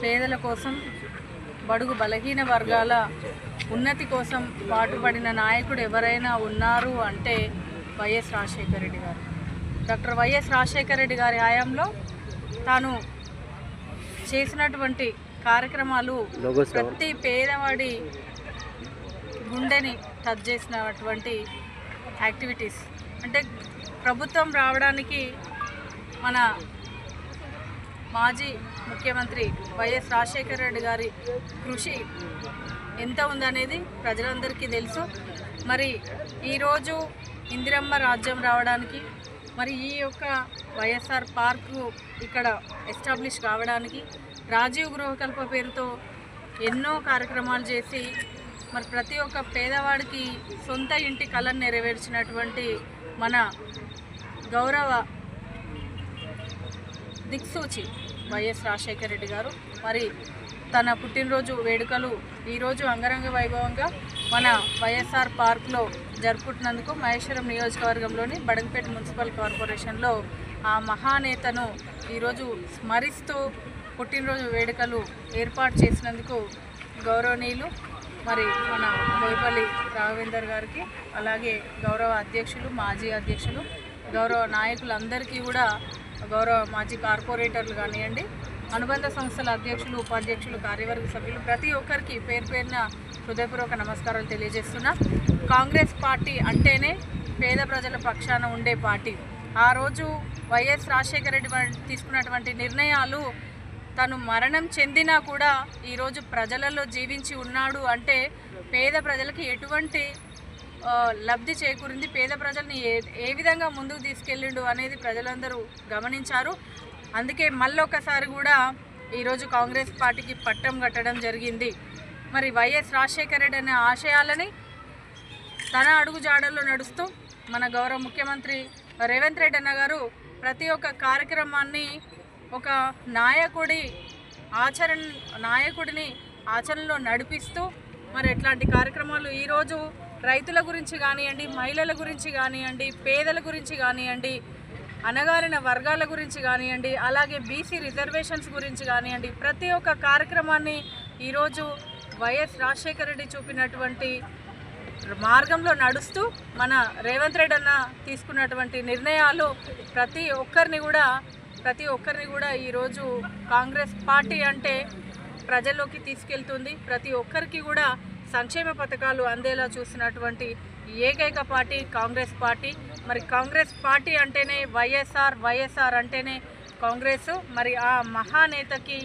పేదల కోసం బడుగు బలహీన వర్గాల ఉన్నతి కోసం పాటుపడిన నాయకుడు ఎవరైనా ఉన్నారు అంటే వైఎస్ రాజశేఖర రెడ్డి గారు. డాక్టర్ వైఎస్ రాజశేఖర రెడ్డి గారి హయాంలో తాను చేసినటువంటి కార్యక్రమాలు ప్రతి పేదవాడి గుండెని టచ్ చేసినటువంటి యాక్టివిటీస్. అంటే ప్రభుత్వం రావడానికి మన మాజీ ముఖ్యమంత్రి వైఎస్ రాజశేఖర రెడ్డి గారి కృషి ఎంత ఉందనేది ప్రజలందరికీ తెలుసు. మరి ఈరోజు ఇందిరమ్మ రాజ్యం రావడానికి మరి ఈ యొక్క వైఎస్ఆర్ పార్కు ఇక్కడ ఎస్టాబ్లిష్ కావడానికి రాజీవ్ గృహకల్ప పేరుతో ఎన్నో కార్యక్రమాలు చేసి మరి ప్రతి ఒక్క పేదవాడికి సొంత ఇంటి కళను నెరవేర్చినటువంటి మన గౌరవ దిక్సూచి వైఎస్ రాజశేఖర రెడ్డి గారు. మరి తన పుట్టినరోజు వేడుకలు ఈరోజు అంగరంగ వైభవంగా మన వైఎస్ఆర్ పార్క్లో జరుపుకుంటున్నందుకు మహేశ్వరం నియోజకవర్గంలోని బడంపేట మున్సిపల్ కార్పొరేషన్లో ఆ మహానేతను ఈరోజు స్మరిస్తూ పుట్టినరోజు వేడుకలు ఏర్పాటు చేసినందుకు గౌరవనీయులు మరి మన బోయపల్లి రాఘవేందర్ గారికి అలాగే గౌరవ అధ్యక్షులు మాజీ అధ్యక్షులు గౌరవ నాయకులందరికీ కూడా గౌరవ మాజీ కార్పొరేటర్లు కానివ్వండి అనుబంధ సంస్థల అధ్యక్షులు ఉపాధ్యక్షులు కార్యవర్గ సభ్యులు ప్రతి ఒక్కరికి పేరు పేరున హృదయపూర్వక నమస్కారాలు తెలియజేస్తున్నా. కాంగ్రెస్ పార్టీ అంటేనే పేద ప్రజల పక్షాన ఉండే పార్టీ. ఆ రోజు వైఎస్ రాజశేఖర రెడ్డి తీసుకున్నటువంటి నిర్ణయాలు తను మరణం చెందినా కూడా ఈరోజు ప్రజలలో జీవించి ఉన్నాడు అంటే పేద ప్రజలకి ఎటువంటి లబ్ధి చేకూరింది. పేద ప్రజల్ని ఏ ఏ విధంగా ముందుకు తీసుకెళ్ళిండు అనేది ప్రజలందరూ గమనించారు. అందుకే మళ్ళొకసారి కూడా ఈరోజు కాంగ్రెస్ పార్టీకి పట్టం కట్టడం జరిగింది. మరి వైఎస్ రాజశేఖర రెడ్డి అనే ఆశయాలని తన అడుగుజాడల్లో నడుస్తూ మన గౌరవ ముఖ్యమంత్రి రేవంత్ రెడ్డి అన్న గారు ప్రతి ఒక్క కార్యక్రమాన్ని ఒక నాయకుడి ఆచరణ నాయకుడిని ఆచరణలో నడిపిస్తూ మరి ఎట్లాంటి కార్యక్రమాలు ఈరోజు రైతుల గురించి కానివ్వండి మహిళల గురించి కానివ్వండి పేదల గురించి కానివ్వండి అనగారిన వర్గాల గురించి కానివ్వండి అలాగే బీసీ రిజర్వేషన్స్ గురించి కానివ్వండి ప్రతి ఒక్క కార్యక్రమాన్ని ఈరోజు వైఎస్ రాజశేఖర రెడ్డి చూపినటువంటి మార్గంలో నడుస్తూ మన రేవంత్ రెడ్డి అన్న తీసుకున్నటువంటి నిర్ణయాలు ప్రతి ఒక్కరిని కూడా ప్రతి ఒక్కరిని కూడా ఈరోజు కాంగ్రెస్ పార్టీ అంటే ప్రజల్లోకి తీసుకెళ్తుంది. ప్రతి ఒక్కరికి కూడా సంక్షేమ పథకాలు అందేలా చూసినటువంటి ఏకైక పార్టీ కాంగ్రెస్ పార్టీ. మరి కాంగ్రెస్ పార్టీ అంటేనే వైఎస్ఆర్ వైఎస్ఆర్ అంటేనే కాంగ్రెస్. మరి ఆ మహానేతకి